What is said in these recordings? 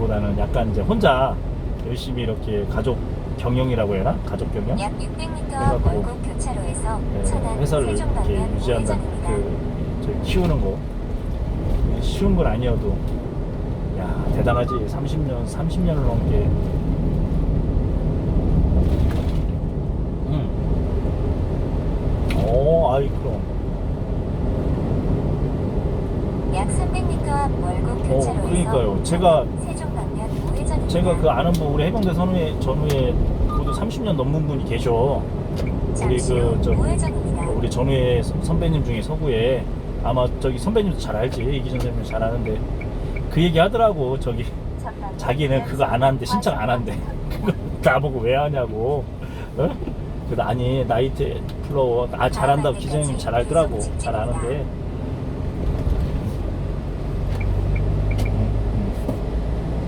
일보다는 약간 이제 혼자 열심히 이렇게 가족 경영이라고 해야 하나? 가족 경영? 약 600m 그래갖고, 월곡 교차로에서 예, 차단 회사를 이렇게 유지한다. 그저 키우는 거 쉬운 건 아니어도 야 대단하지 30년 30년을 넘게 음. 오 아이 그럼 약 300m 앞 월곡 어, 교차로에서 그러니까요. 제가- 제가 그 아는 분 우리 해병대 선후에 전후에 그도 30년 넘는 분이 계셔. 우리 그저 우회전입니다. 우리 전후에 선- 선배님 중에 서구에. 아마 저기 선배님도 잘 알지. 이기전 선배님 잘 아는데. 그 얘기 하더라고 저기. 자기는 그거 안 하는데 신청 안 한대 그거 나보고 왜 하냐고. 어? 그래도 아니 나이트 플로어 아 잘한다고 기자님 잘 알더라고. 잘 아는데.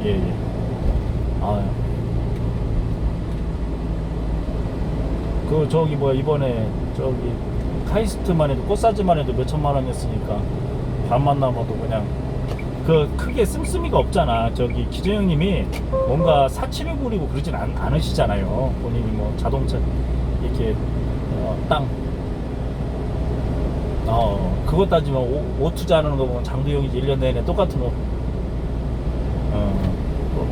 예예. 아유 그 저기 뭐야 이번에 저기 카이스트만 해도 꽃사지만 해도 몇 천만 원이었으니까 반만 남아도 그냥 그 크게 씀씀이가 없잖아. 저기 기재 형님이 뭔가 사치를 부리고 그러진 않, 않으시잖아요. 본인이 뭐 자동차 이렇게 어, 땅. 어, 그것 따지면 오, 옷 투자하는 거 보면 장도영이지 1년 내내 똑같은 옷. 어, 뭐.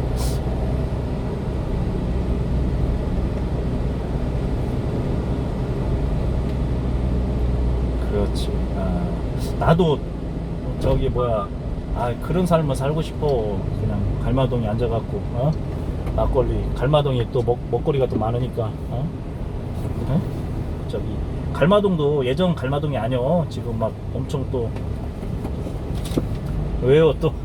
그렇지. 아, 나도 저기 뭐야, 아 그런 삶을 살고 싶어. 그냥 갈마동에 앉아갖고, 어? 막걸리. 갈마동에 또 먹, 먹거리가 또 많으니까, 어? 어? 저기 갈마동도 예전 갈마동이 아니여. 지금 막 엄청 또 왜요 또?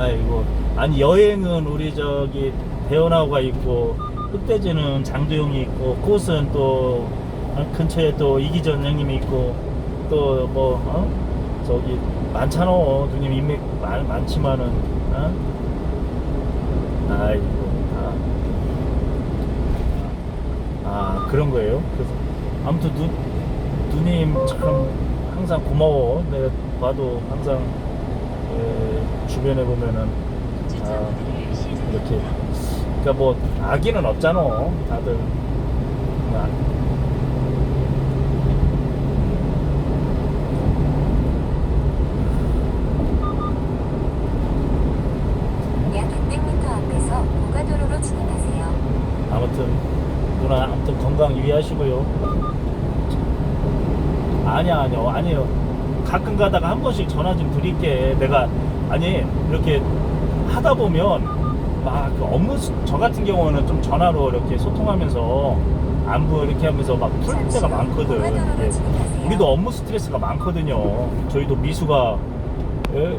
아, 아이고. 아니 여행은 우리 저기 대원하고가 있고 흑돼지는 장도영이 있고 꽃은 또 어, 근처에 또 이기전 형님이 있고 또뭐 어? 저기 많잖아. 누님 인맥 많, 많지만은 어? 아이고 아, 아 그런 거예요? 그래서 아무튼 누, 누님 참 항상 고마워. 내가 봐도 항상 예, 주변에 보면은 아, 이렇게. 그러니까 뭐 아기는 없잖아. 다들. 아, 약 600m 앞에서 고가도로로 진입하세요. 아무튼 누나 아무튼 건강 유의하시고요. 아니야 아니요 아니에요. 가끔 가다가 한 번씩 전화 좀 드릴게. 내가 아니 이렇게 하다 보면 막 그 업무 수- 저 같은 경우는 좀 전화로 이렇게 소통하면서 안부 이렇게 하면서 막 풀 때가 후 많거든 예. 우리도 업무 스트레스가 많거든요 저희도 미수가 예?